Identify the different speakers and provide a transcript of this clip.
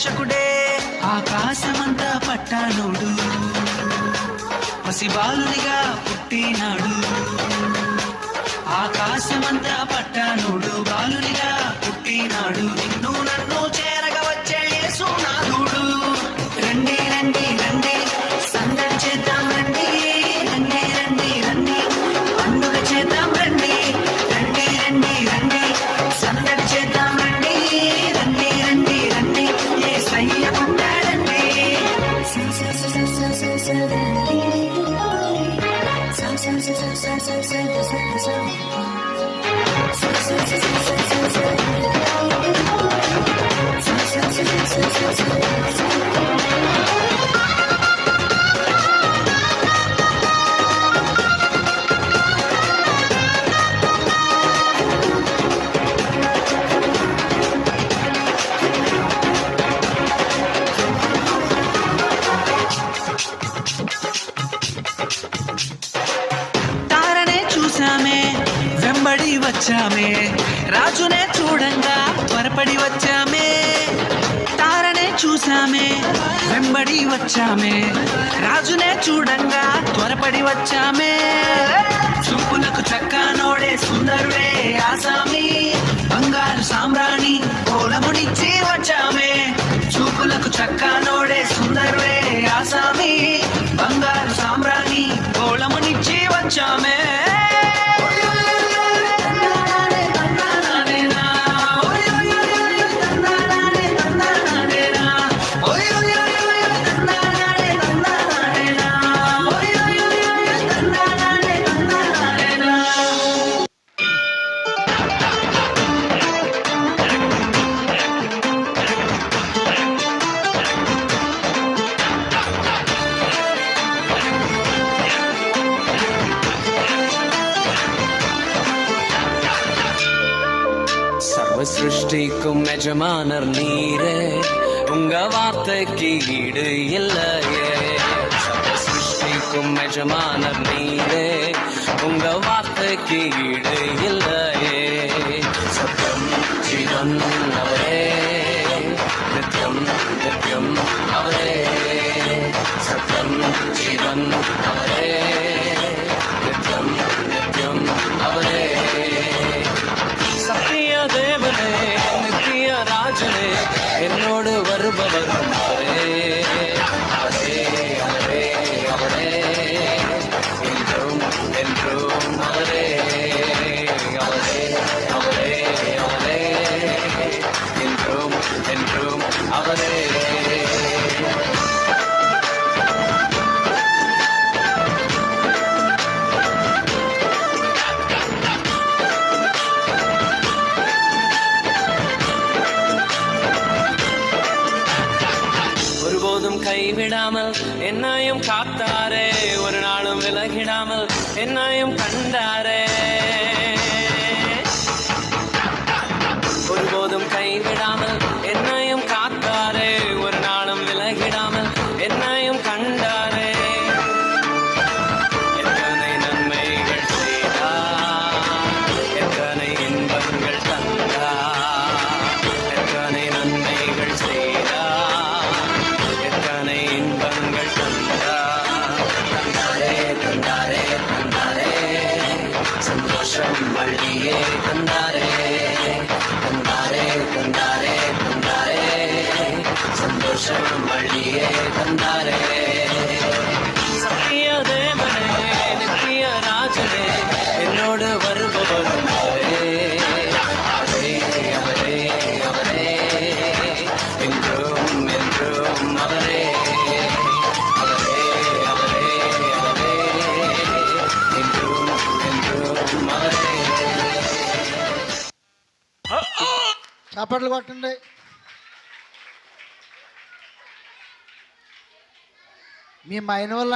Speaker 1: పోషకుడే ఆకాశమంత పట్టాడోడు పసిబాలునిగా పుట్టినాడు ఆకాశమంతా పట్టానోడు బాలునిగా పుట్టినాడు నిన్ను నన్ను 色的衣裳，唱唱唱唱唱唱唱唱唱唱唱。వచ్చామే రాజునే చూడంగా త్వరపడి వచ్చామే తారనే చూసామే వెంబడి వచ్చామే రాజునే చూడంగా త్వరపడి వచ్చామే
Speaker 2: சிருஷ்டிக்கும் எஜமானர் நீரே உங்க வார்த்தைக்கு ஈடு இல்லையே சிருஷ்டிக்கும் எஜமானர் நீரே உங்க வார்த்தைக்கு ஈடு இல்லையே சத்தம் சிதம் அவரே விடாமல் என்னையும் காத்தாரே ஒரு நாளும் விலகிடாமல் என்னையும் கண்டாரே தந்தாரே தந்தாரே தந்தாரே தந்தாரே சந்தோஷம் வழியே தந்தாரே என்னோடு வருபவரும் அவரே அவரே அவரே என்றும் என்றும் அவரே
Speaker 3: చేపట్లు కొట్టండి మీ మైన